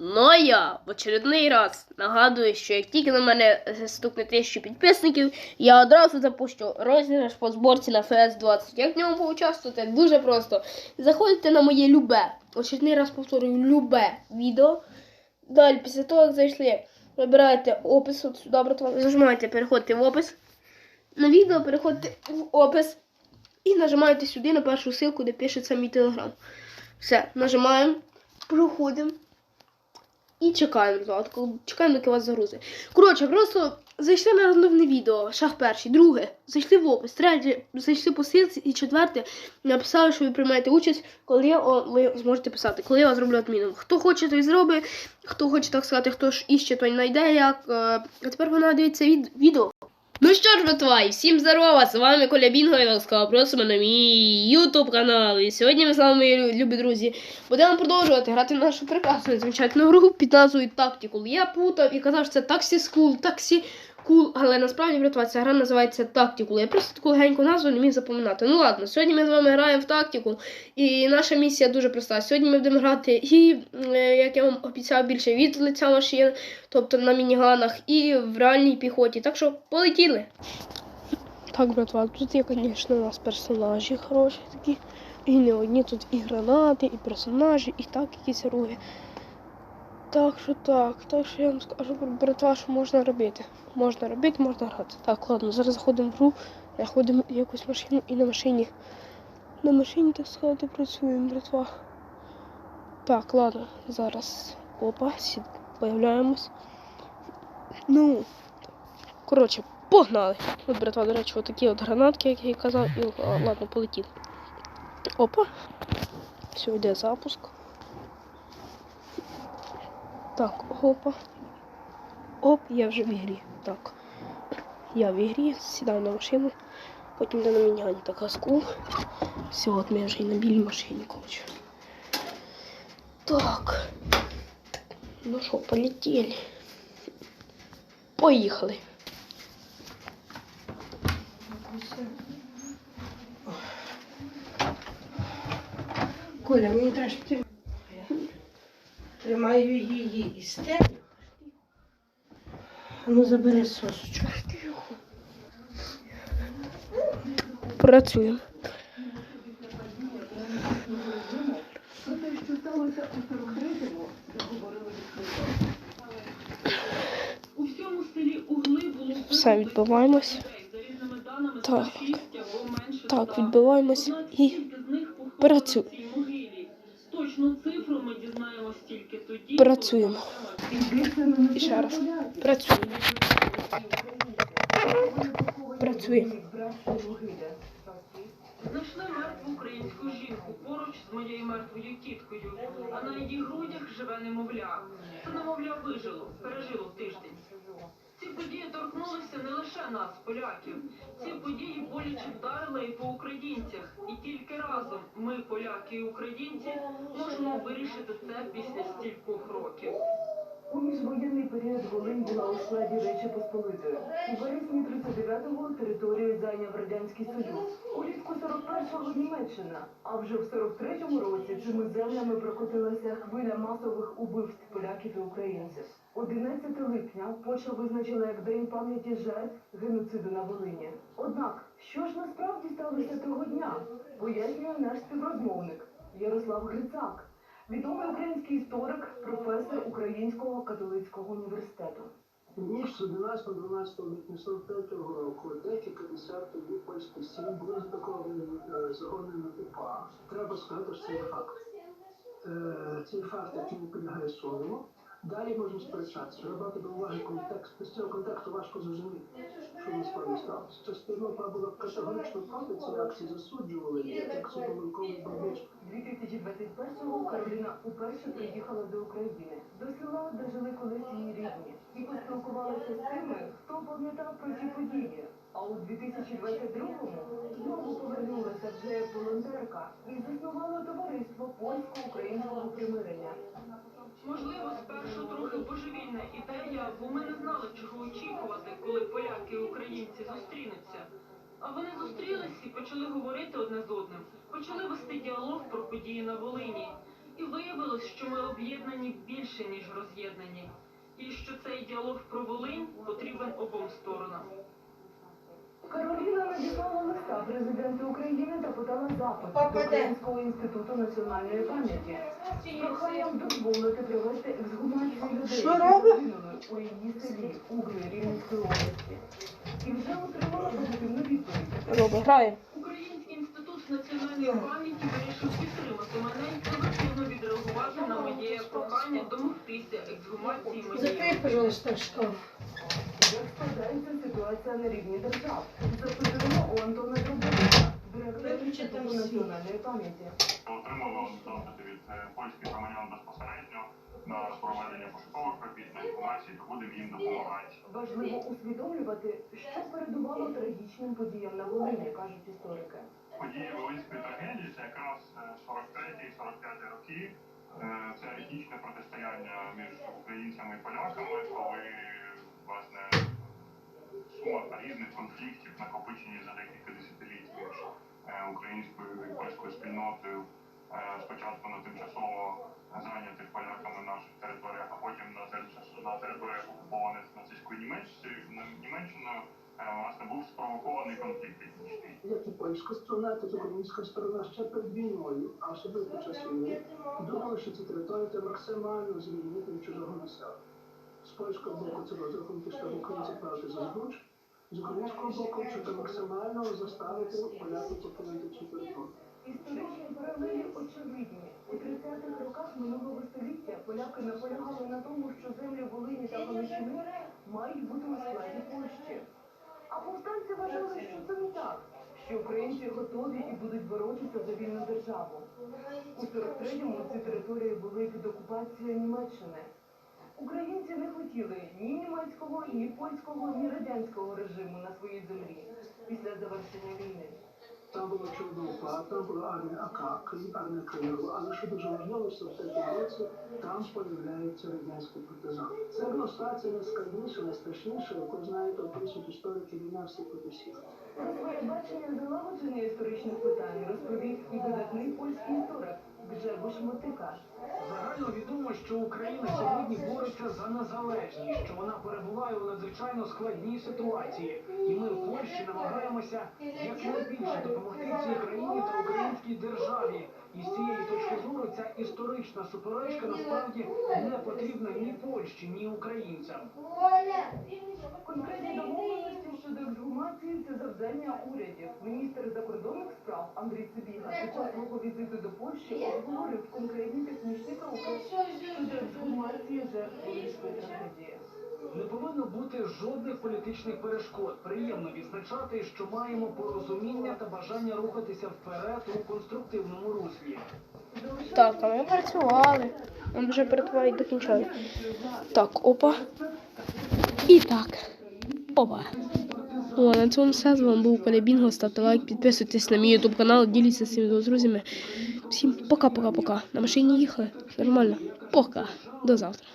Ну я в очередний раз нагадую, що як тільки на мене стукне тисячу підписників, я одразу запущу розіграш по зборці на FS20. Як в ньому поучаствувати? Дуже просто. Заходите на моє любе, очередний раз повторюю, любе відео. Далі, після того, як зайшли, вибираєте опис от сюди, братва, зажимаєте, переходите в опис. На відео переходите в опис і нажимаєте сюди на першу ссылку, де пишеться мій телеграм. Все, нажимаємо, проходимо. І чекаємо, от чекаємо, доки вас загрузить. Коротше, просто зайшли на головне відео, шах перший, друге, зайшли в опис, третє, зайшли по силці і четверте, написали, що ви приймаєте участь, коли о, ви зможете писати, коли я вас зроблю адміном. Хто хоче, той зробить, хто хоче так сказати, хто ж іще, той знайде як. Е, А тепер вона дивиться від, відео. Ну що ж, братва, всім здорова! З вами Коля Бінго і ласкаво просимо на мій YouTube канал. І сьогодні ми з вами, мої любі друзі, будемо продовжувати грати в нашу прекрасну звичайну гру під назвою Tactical. Я путав і казав, що це Taxi School, Taxi Cool, але насправді, братва, ця гра називається Tactical. Я просто таку легеньку назву не міг запам'ятати. Ну ладно, сьогодні ми з вами граємо в Tactical, і наша місія дуже проста. Сьогодні ми будемо грати і, е, як я вам обіцяв, більше від лиця машин, тобто на мініганах, і в реальній піхоті. Так що полетіли. Так, братва, тут є, звісно, у нас персонажі хороші такі. І не одні тут і гранати, і персонажі, і так якісь руги. Так що так, так що я вам скажу, братва, що можна робити. Можна робити, можна грати. Так, ладно, зараз заходимо в гру, заходимо в якусь машину і на машині. На машині, так сказати, працюємо, братва. Так, ладно, зараз. Опа, сід, появляємось. Ну, коротше, погнали. От, братва, до речі, отакі от гранатки, як я казав, і ладно, полетів. Опа. Все, йде запуск. Так, опа. Оп, я вже в ігрі. Так. Я в ігрі, сідаю на машину, потім йду на міняні та казку. Все, от ми вже і на білій машині, коротше. Так. Ну що, полетіли. Поїхали. Коля, мені треба щоб ти тримаю її і стелю. Ну забери сосочку. Працюємо. Все, відбиваємось. Так. 106 або менше Так, відбиваємось і тільки Працюємо. І ще раз. Працюємо. Працюємо. Знайшли мертву українську жінку поруч з моєю мертвою тіткою, а на її грудях живе немовля. Це немовля вижило, пережило тиждень. Ці події торкнулися не лише нас, поляків. Ці події боляче вдарили і по українцях. І тільки разом ми, поляки і українці, можемо вирішити це після стількох років. У міжвоєнний період Волинь була у складі Речі Посполитої. У вересні 39-го територію зайняв Радянський Союз. Улітку 41-го Німеччина. А вже в 43-му році цими землями прокотилася хвиля масових убивств поляків і українців. 11 липня Польща визначила як День пам'яті жертв геноциду на Волині. Однак, що ж насправді сталося того дня? Пояснює наш співрозмовник Ярослав Грицак. Відомий український історик, професор Українського католицького університету. Ніж 11-12 липня 43 року декілька десятків польських сіл були е, загонами УПА. Треба сказати, що це факт. Е, Цей факт, який не підлягає сумніву. Далі можемо сперечатися. Брати до уваги контекст. Без цього контексту важко зрозуміти, що насправді сталося. Частина була категорично проти цієї акції, засуджували як суперманковий бомбіж. 2021-го Кароліна уперше приїхала до України, до села, де жили колись її рідні, і поспілкувалася з тими, хто пам'ятав про ці події. А у 2022-му знову повернулася вже як волонтерка і заснувала товариство польсько-українського примирення. Можливо, спершу трохи божевільна ідея, бо ми не знали, чого очікувати, коли поляки і українці зустрінуться. А вони зустрілись і почали говорити одне з одним, почали вести діалог про події на Волині. І виявилось, що ми об'єднані більше, ніж роз'єднані, і що цей діалог про Волинь потрібен обом сторонам. Президенту України та подала запит до? Українського інституту національної пам'яті. з Проханням дозволити провести ексгумацію людей, Що робить? у її селі Угли Рівненської області. І вже отримала позитивну відповідь. Український інститут національної пам'яті вирішив підтримати мене і позитивно відреагувати на моє прохання домогтися ексгумації моєї. Закрий, пожалуйста, шкаф. Складається ситуація на рівні держав? Запитуємо у Антона Дробовика, директора національної пам'яті. отримали запити від е, польських громадян безпосередньо на проведення пошукових робіт на інформації, то будемо їм допомагати. Важливо усвідомлювати, що передувало трагічним подіям на Волині, кажуть історики. Події Волинської трагедії це якраз е, 43-45 роки. Е, Це етнічне протистояння між українцями і поляками, коли власне різних конфліктів накопичені за декілька десятиліть між е, українською і польською спільнотою. Е, Спочатку на тимчасово зайнятих поляками наших територіях, а потім на, територіях окупованих нацистською Німеччиною, е, власне був спровокований конфлікт етнічний. Як і польська сторона, і українська сторона ще перед війною, а особливо під час війни, думали, що ці території треба максимально звільнити від чужого населення. З польського боку це розрахунки, щоб українці платити за збуч, з українського боку, щоб максимально заставити поляків покинути цю територію. Історичні паралелі очевидні. У 30-х роках минулого століття поляки наполягали на тому, що землі Волині та Галичини мають бути у складі Польщі. А повстанці вважали, що це не так, що українці готові і будуть боротися за вільну державу. У 43-му ці території були під окупацією Німеччини. Українці не хотіли ні німецького, ні польського, ні радянського режиму на своїй землі після завершення війни. Там була чорна УПА, там була армія АК, армія Криму, але що дуже важливо, що в році там появляється радянський партизан. Це ілюстрація найскладніша, найстрашніша, яку знаєте, описують історики війна всі проти всіх. Про своє бачення залагодження історичних питань розповів і видатний польський історик Гжегош Мотика. Загально відомо, що Україна сьогодні бореться за незалежність, що вона перебуває у надзвичайно складній ситуації, і ми в Польщі намагаємося якнайбільше допомогти цій країні та українській державі. І з цієї точки зору ця історична суперечка насправді не потрібна ні Польщі, ні українцям. Конкретні домовленості щодо ексгумації це завдання урядів. Міністр закордонних справ Андрій Сибіга під час свого візиту до Польщі обговорив конкретні технічні кроки щодо ексгумації жертв Волинської трагедії. Не повинно бути жодних політичних перешкод. Приємно відзначати, що маємо порозуміння та бажання рухатися вперед у конструктивному руслі. Так, а ми працювали. Він вже перетворить до кінця. Так, опа. І так. Опа. О, на цьому все. З вами був Колябінго. Ставте лайк, підписуйтесь на мій ютуб канал, діліться з цим друзями. Всім пока-пока-пока. На машині їхали. Нормально. Пока. До завтра.